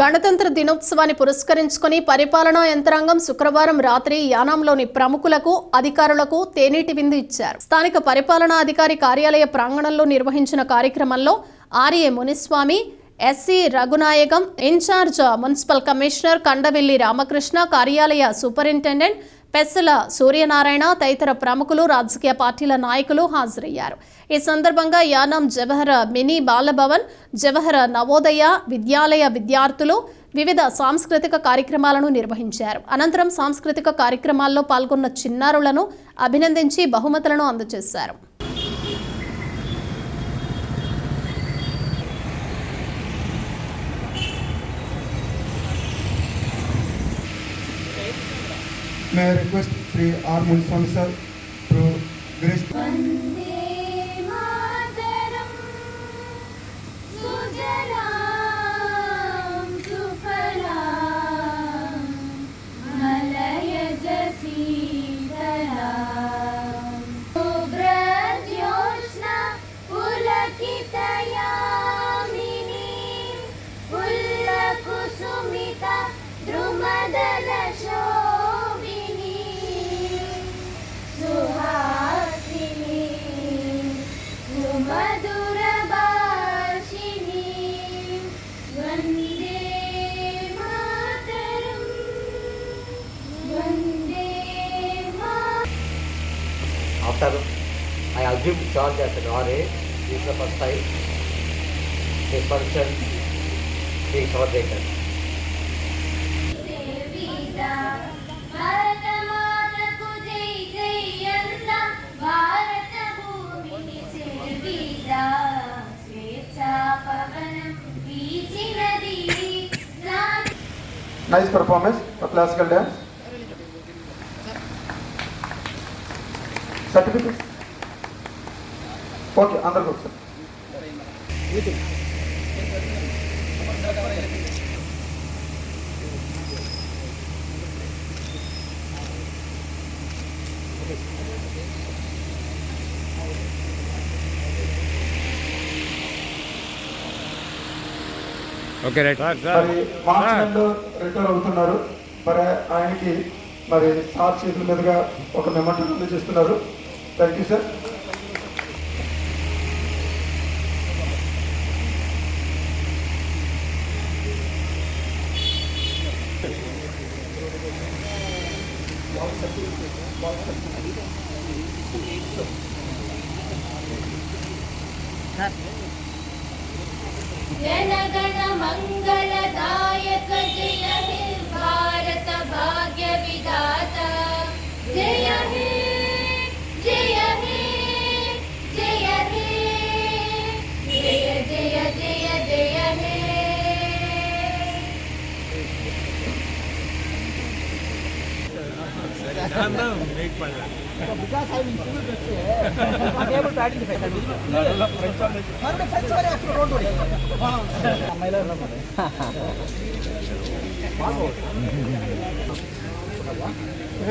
గణతంత్ర దినోత్సవాన్ని పురస్కరించుకొని పరిపాలనా యంత్రాంగం శుక్రవారం రాత్రి యానాంలోని ప్రముఖులకు అధికారులకు తేనీటి విందు ఇచ్చారు. స్థానిక పరిపాలనా అధికారి కార్యాలయ ప్రాంగణంలో నిర్వహించిన కార్యక్రమంలో RA Muniswamy SC Raghunayakam incharge municipal commissioner Kandavelli Ramakrishna కార్యాలయ సూపరింటెండెంట్ పెస్సుల సూర్యనారాయణ తదితర ప్రముఖులు రాజకీయ పార్టీల నాయకులు హాజరయ్యారు. ఈ సందర్భంగా యానం జవహర్ మినీ బాలభవన్ జవహర్ నవోదయ విద్యాలయ విద్యార్థులు వివిధ సాంస్కృతిక కార్యక్రమాలను నిర్వహించారు. అనంతరం సాంస్కృతిక కార్యక్రమాల్లో పాల్గొన్న చిన్నారులను అభినందించి బహుమతులను అందజేశారు. May I request Sri R. Muniswamy sir to grace After I assumed charge as an RA, this is the first time this person being celebrated. nice performance for classical dance. Certificate? Okay, అందరికి ఒకసారి. Okay right మరి మార్చి నెలలో retire అవుతున్నారు. మరి ఆయనకి మరి sir చేతుల మీదుగా ఒక మెమెంటో అందజేస్తున్నారు थैंक यू सर जनगण मङ्गलदायक जय हे। நான் தான் வெயிட் பண்ணேன் because I will full best I able to identify that நல்ல ஃப்ரெண்ட்ஸ் ஆன மறுபடியும் ஃப்ரெண்ட்ஸ் வரை ஆக்சுவலா ரோட் ஓடி. நம்ம எல்லாம் என்ன பண்ணுது பாப்போம்